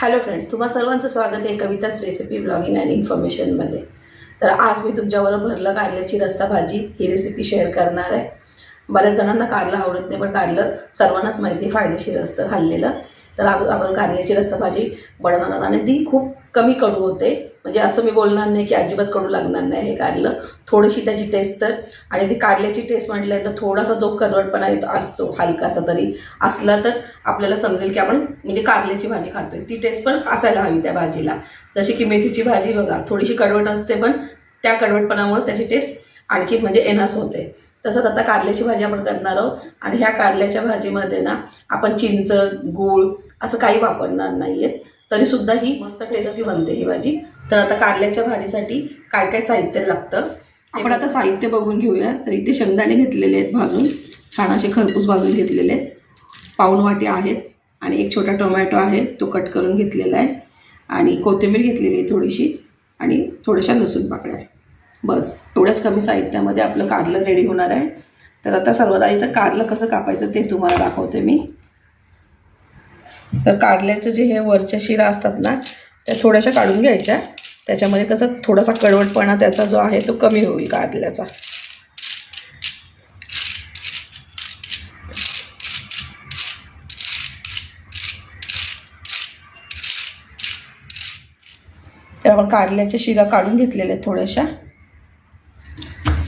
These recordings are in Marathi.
हॅलो फ्रेंड्स तुम्हा सर्वांचं स्वागत आहे कविताच रेसिपी ब्लॉगिंग अँड इन्फॉर्मेशनमध्ये तर आज मी तुमच्याबरोबर भरलं कारल्याची रस्सा भाजी ही रेसिपी शेअर करणार आहे. बऱ्याच जणांना कारलं आवडत नाही पण कारलं सर्वांनाच माहिती आहे फायदेशीर असतं खाल्लेलं. तर आपण कारल्याची रस्सा भाजी बनवणार आणि ती खूप कमी कडू होते. म्हणजे असं मी बोलणार नाही की अजिबात कडू लागणार नाही हे कारलं. थोडीशी त्याची टेस्ट तर. आणि ती कारल्याची टेस्ट म्हटल्यानंतर थोडासा जो करवटपणा येतो असतो हलकासा तरी. असला तर आपल्याला समजेल की आपण म्हणजे कारल्याची भाजी खातोय. ती टेस्ट पण असायला हवी त्या भाजीला. जशी की मेथीची भाजी बघा थोडीशी कडवट असते पण त्या कडवटपणामुळे त्याची टेस्ट आणखी म्हणजे एनहान्स होते. तसंच आता कारल्याची भाजी आपण करणार आहोत. आणि ह्या कारल्याच्या भाजीमध्ये ना आपण चिंच गूळ असं काही वापरणार नाहीये तरी सुद्धा ही मस्त टेस्टी बनते ही भाजी. तर आता कारल्याच्या भाजीसाठी काय काय साहित्य लागतं आपण आता साहित्य बघून घेऊया. तर इथे शेंगदाणे घेतलेले आहेत भाजून. छान असे खरपूस भाजून घेतलेले आहेत. पाऊण वाटी आहेत आणि एक छोटा टोमॅटो आहे तो कट करून घेतलेला आहे. आणि कोथिंबीर घेतलेली आहे थोडीशी आणि थोड्याशा लसूण पाकळ्या बस एवढ्याच कमी साहित्यामध्ये आपलं कारलं रेडी होणार आहे. तर आता सर्वात आधी तर कारलं कसं कापायचं ते तुम्हाला दाखवते मी. तर कारल्याचं जे हे वरच्या शिरा असतात ना त्या थोड्याशा काढून घ्यायच्या. त्याच्यामध्ये कसं थोडासा कडवटपणा त्याचा जो आहे तो कमी होईल कारल्याचा. तर आपण कारल्याच्या शिरा काढून घेतलेल्या आहेत थोड्याशा.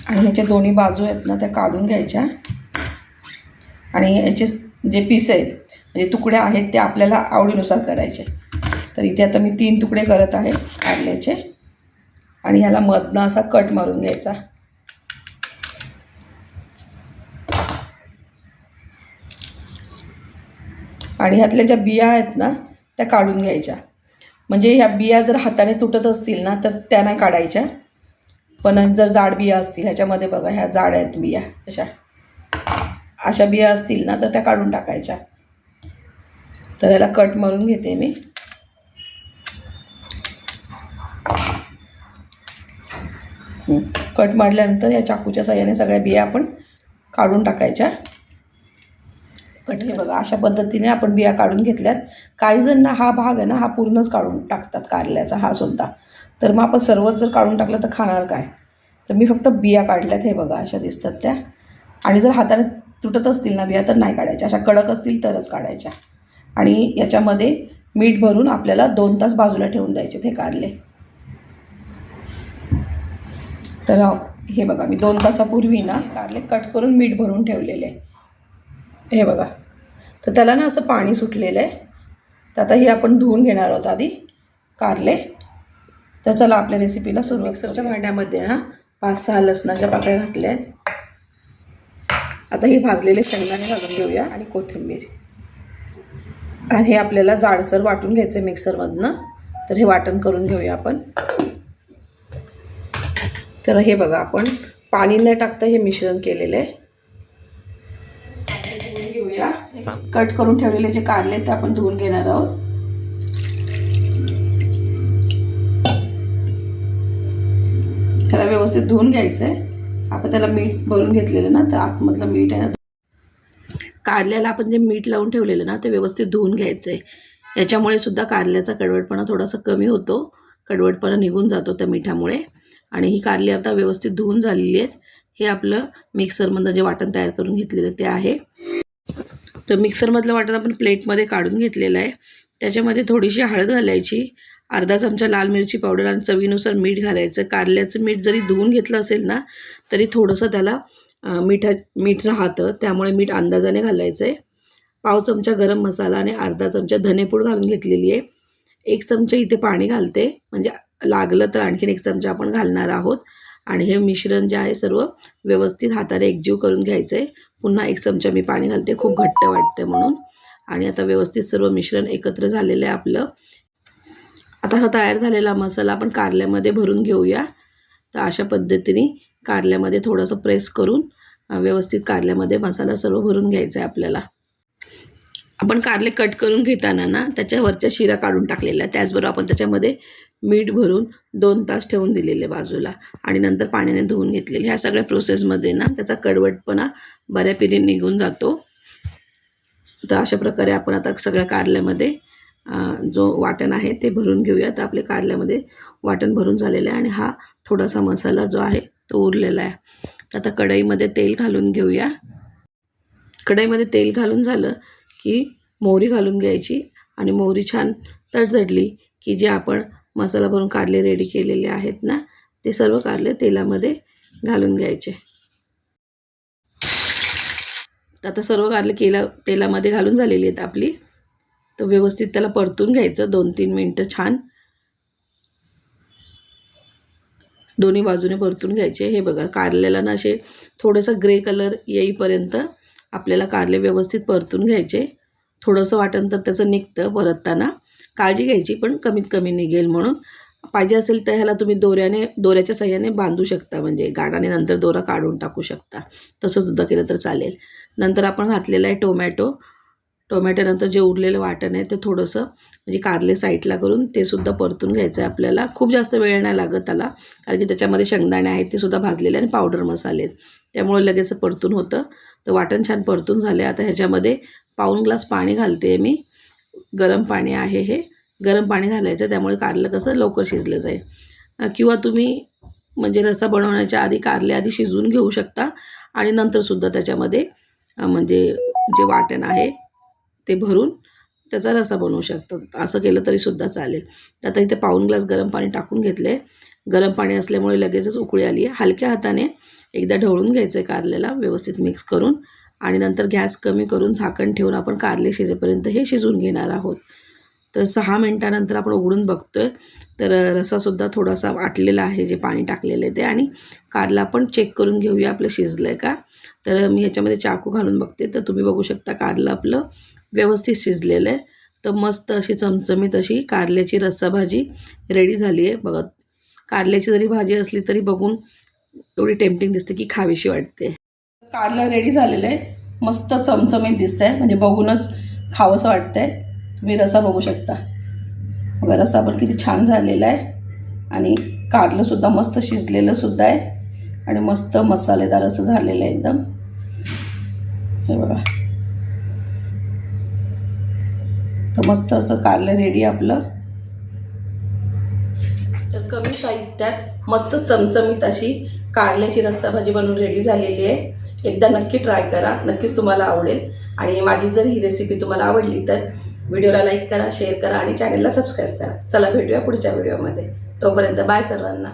आणि ह्याच्या दोन्ही बाजू आहेत ना त्या काढून घ्यायच्या. आणि याचे जे पीस आहेत म्हणजे तुकड्या आहेत ते आपल्याला आवडीनुसार करायचे. तर इथे आता मी तीन तुकडे करत आहे कारल्याचे आणि ह्याला मधनं असा कट मारून घ्यायचा. आणि ह्यातल्या ज्या बिया आहेत ना त्या काढून घ्यायच्या. म्हणजे ह्या बिया जर हाताने तुटत असतील ना तर त्या नाही काढायच्या. पण जर जाड बिया असतील ह्याच्यामध्ये बघा ह्या जाड आहेत बिया अशा. अशा बिया असतील ना तर त्या काढून टाकायच्या. तर याला कट मारून घेते मी. कट मारल्यानंतर या चाकूच्या साह्याने सगळ्या बिया आपण काढून टाकायच्या. कट हे बघा अशा पद्धतीने आपण बिया काढून घेतल्यात. काही जण ना हा भाग आहे ना हा पूर्णच काढून टाकतात कारल्याचा हा सुद्धा. तर मग आपण सर्वच जर काढून टाकलं तर खाणार काय? तर मी फक्त बिया काढल्यात हे बघा अशा दिसतात त्या. आणि जर हाताने तुटत असतील ना बिया तर नाही काढायच्या. अशा कडक असतील तरच काढायच्या. आणि याच्यामध्ये मीठ भरून आपल्याला दोन तास बाजूला ठेवून द्यायचे ते कारले. तर हे बघा मी दोन तासापूर्वी ना कारले कट करून मीठ भरून ठेवलेले. हे बघा. तर त्याला ना असं पाणी सुटलेलं आहे. तर आता हे आपण धुवून घेणार आहोत आधी कारले. तर चला आपल्या रेसिपीला सुरू मिक्सरच्या भांड्यामध्ये ना पाच सहा लसणाच्या पाकळ्या घातल्या आहेत. आता हे भाजलेले शेंगदाणे घालून घेऊया आणि कोथिंबीर. आणि हे आपल्याला जाडसर वाटून घ्यायचं आहे मिक्सरमधनं. तर हे वाटण करून घेऊया आपण. तर हे बघा आपण पाणी न टाकता हे मिश्रण केलेलं आहे घेऊया. कट करून ठेवलेले जे कारले ते आपण धुवून घेणार आहोत. त्याला व्यवस्थित धुवून घ्यायचं आहे आपण त्याला मीठ भरून घेतलेलं ना तर आतमधलं मीठ आहे ना कारल्याला आपण जे मीठ लावून ठेवलेलं ना ते व्यवस्थित धुवून घ्यायचं आहे याच्यामुळे सुद्धा कारल्याचा कडवटपणा थोडासा कमी होतो. कडवटपणा निघून जातो त्या मिठामुळे. आणि ही कारली आता व्यवस्थित धुवून झालेली आहेत. हे आपलं मिक्सरमधलं जे वाटण तयार करून घेतलेलं ते आहे. तर मिक्सरमधलं वाटण आपण प्लेटमध्ये काढून घेतलेलं आहे. त्याच्यामध्ये थोडीशी हळद घालायची. अर्धा चमचा लाल मिरची पावडर आणि चवीनुसार मीठ घालायचं. कारल्याचं मीठ जरी धुवून घेतलं असेल ना तरी थोडंसं त्याला मिठा मीठ राहतं त्यामुळे मीठ अंदाजाने घालायचं आहे पाव चमचा गरम मसाला आणि अर्धा चमचा धनेपूड घालून घेतलेली आहे. एक चमचा इथे पाणी घालते म्हणजे लागलं तर आणखीन एक चमचा आपण घालणार आहोत. आणि हे मिश्रण जे आहे सर्व व्यवस्थित हाताने एकजीव करून घ्यायचं आहे पुन्हा एक चमचा मी पाणी घालते खूप घट्ट वाटते म्हणून. आणि आता व्यवस्थित सर्व मिश्रण एकत्र झालेलं आहे आपलं. आता हा तयार झालेला मसाला आपण कारल्यामध्ये भरून घेऊया. तर अशा पद्धतीने कारल्यामध्ये थोडंसं प्रेस करून व्यवस्थित कारल्यामध्ये मसाला सर्व भरून घ्यायचा आहे आपल्याला. आपण कारले कट करून घेताना ना त्याच्यावरच्या शिरा काढून टाकलेल्या त्याचबरोबर आपण त्याच्यामध्ये मीठ भरून दोन तास ठेवून दिलेले बाजूला आणि नंतर पाण्याने धुवून घेतलेले. ह्या सगळ्या प्रोसेसमध्ये ना त्याचा कडवटपणा बऱ्यापैकी निघून जातो. तर अशा प्रकारे आपण आता सगळ्या कारल्यामध्ये जो वाटण आहे ते भरून घेऊया. तर आपल्या कारल्यामध्ये वाटण भरून झालेलं आहे आणि हा थोडासा मसाला जो आहे तो उरलेला आहे. आता कढईमध्ये तेल घालून घेऊया. कढईमध्ये तेल घालून झालं की मोहरी घालून घ्यायची आणि मोहरी छान तडतडली की जे आपण मसाला भरून कारले रेडी केलेले आहेत ना ते सर्व कारले तेलामध्ये घालून घ्यायचे. आता सर्व कारले केला तेलामध्ये घालून झालेली आहेत आपली. तर व्यवस्थित त्याला परतून घ्यायचं दोन तीन मिनटं छान. दोन्ही बाजूने परतून घ्यायचे. हे बघा कारल्याला ना असे थोडंसं ग्रे कलर येईपर्यंत आपल्याला कारले व्यवस्थित परतून घ्यायचे. थोडंसं वाटण तर त्याचं निघतं परतताना. काळजी घ्यायची पण कमीत कमी निघेल म्हणून. पाहिजे असेल तर ह्याला तुम्ही दोऱ्याने दोऱ्याच्या सहाय्याने बांधू शकता. म्हणजे गाडाने नंतर दोरा काढून टाकू शकता. तसं सुद्धा केलं तर चालेल. नंतर आपण घातलेला आहे टोमॅटो. टोमॅटोनंतर जे उरलेलं वाटण आहे ते थोडंसं म्हणजे कारले साईडला करून ते सुद्धा परतून घ्यायचं आहे आपल्याला. खूप जास्त वेळ नाही लागत त्याला कारण की त्याच्यामध्ये शेंगदाणे आहेत ते सुद्धा भाजलेले आणि पावडर मसाले आहेत. त्यामुळे लगेच परतून होतं. तर वाटण छान परतून झाले आता ह्याच्यामध्ये पाऊण ग्लास पाणी घालते मी. गरम पाणी आहे हे. गरम पाणी घालायचं त्यामुळे कारलं कसं लवकर शिजलं जाईल. किंवा तुम्ही म्हणजे रसा बनवण्याच्या आधी कारले आधी शिजवून घेऊ शकता. आणि नंतरसुद्धा त्याच्यामध्ये म्हणजे जे वाटण आहे ते भरून त्याचा रसा बनवू शकतात. असं केलं तरी सुद्धा चालेल. आता इथे पाऊन ग्लास गरम पाणी टाकून घेतले गरम पाणी असल्यामुळे लगेचच उकळी आली. आहे हलक्या हाताने एकदा ढवळून घ्यायचं आहे कारल्याला व्यवस्थित मिक्स करून आणि नंतर गॅस कमी करून झाकण ठेवून आपण कारले शिजेपर्यंत हे शिजून घेणार आहोत. तर सहा मिनटानंतर आपण उघडून बघतोय. तर रसासुद्धा थोडासा आटलेला आहे जे पाणी टाकलेलं आहे ते आणि कारला आपण चेक करून घेऊया आपलं शिजलं आहे का. तर मी ह्याच्यामध्ये चाकू घालून बघते. तर तुम्ही बघू शकता कारलं आपलं व्यवस्थित शिजलेलं आहे. तर मस्त अशी चमचमीत अशी कारल्याची रस्सा भाजी रेडी झाली आहे. बघा कारल्याची जरी भाजी असली तरी बघून एवढी टेम्पटिंग दिसते की खावीशी वाटते. कारलं रेडी झालेलं आहे. मस्त चमचमीत दिसतंय. म्हणजे बघूनच खावंसं वाटतंय. तुम्ही रसा बघू शकता. बघा रसा पण किती छान झालेला आहे. आणि कारलंसुद्धा मस्त शिजलेलं सुद्धा आहे. आणि मस्त मसालेदार असं झालेलं आहे एकदम. हे बघा तर मस्त असं कारलं रेडी आपलं. तर कमी साहित्यात मस्त चमचमीत अशी कारल्याची रस्सा भाजी बनवून रेडी झालेली आहे. एकदा नक्की ट्राय करा. नक्कीच तुम्हाला आवडेल. आणि माझी जर ही रेसिपी तुम्हाला आवडली तर व्हिडिओला लाईक करा शेअर करा आणि चॅनलला सबस्क्राईब करा. चला भेटूया पुढच्या व्हिडिओमध्ये तोपर्यंत बाय सर्वांना.